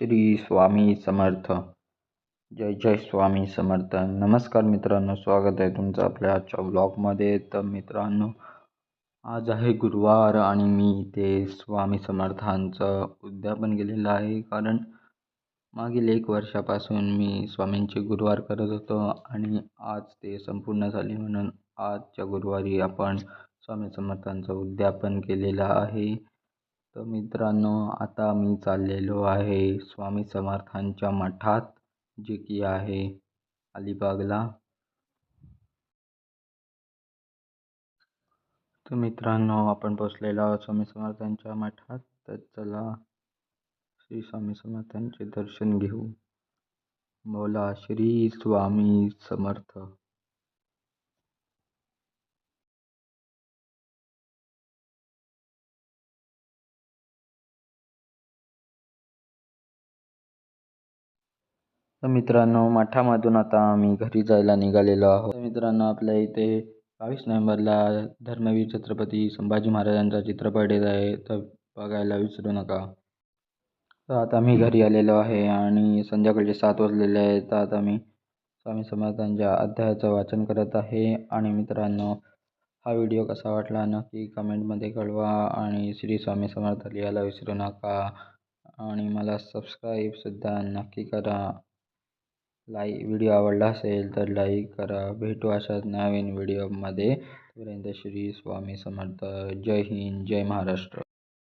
श्री स्वामी समर्थ. जय जय स्वामी समर्थ. नमस्कार मित्रांनो स्वागत आहे तुमचं आपल्या आजच्या ब्लॉगमध्ये तर मित्रांनो आज आहे गुरुवार आणि मी ते स्वामी समर्थांचं उद्यापन केलेलं आहे. कारण मागील एक वर्षापासून मी स्वामींचे गुरुवार करत होतो आणि आज ते संपूर्ण झाले म्हणून आजच्या गुरुवारी आपण स्वामी समर्थांचं उद्यापन केलेलं आहे. तर मित्रांनो आता मी चाललेलो आहे स्वामी समर्थांच्या मठात जे की आहे अलिबागला. तर मित्रांनो आपण पोचलेलो आहोत स्वामी समर्थांच्या मठात. तर चला श्री स्वामी समर्थांचे दर्शन घेऊ. बोला श्री स्वामी समर्थ. तर मित्रांनो मठामधून आता आम्ही घरी जायला निघालेलो आहोत. तर मित्रांनो आपल्या इथे बावीस नोव्हेंबरला धर्मवीर छत्रपती संभाजी महाराजांचा चित्रपट येत आहे. तर बघायला विसरू नका. तर आता मी घरी आलेलो आहे आणि संध्याकाळचे सात वाजलेले आहेत. तर आता मी स्वामी समर्थांच्या अध्यायाचं वाचन करत आहे. आणि मित्रांनो हा व्हिडिओ कसा वाटला नक्की कमेंटमध्ये कळवा आणि श्री स्वामी समर्थ लिहायला विसरू नका. आणि मला सबस्क्राईबसुद्धा नक्की करा. लाईक व्हिडिओ आवडला असेल तर लाईक करा. भेटू अशाच नवीन व्हिडिओमध्ये. तोपर्यंत श्री स्वामी समर्थ. जय हिंद जय महाराष्ट्र.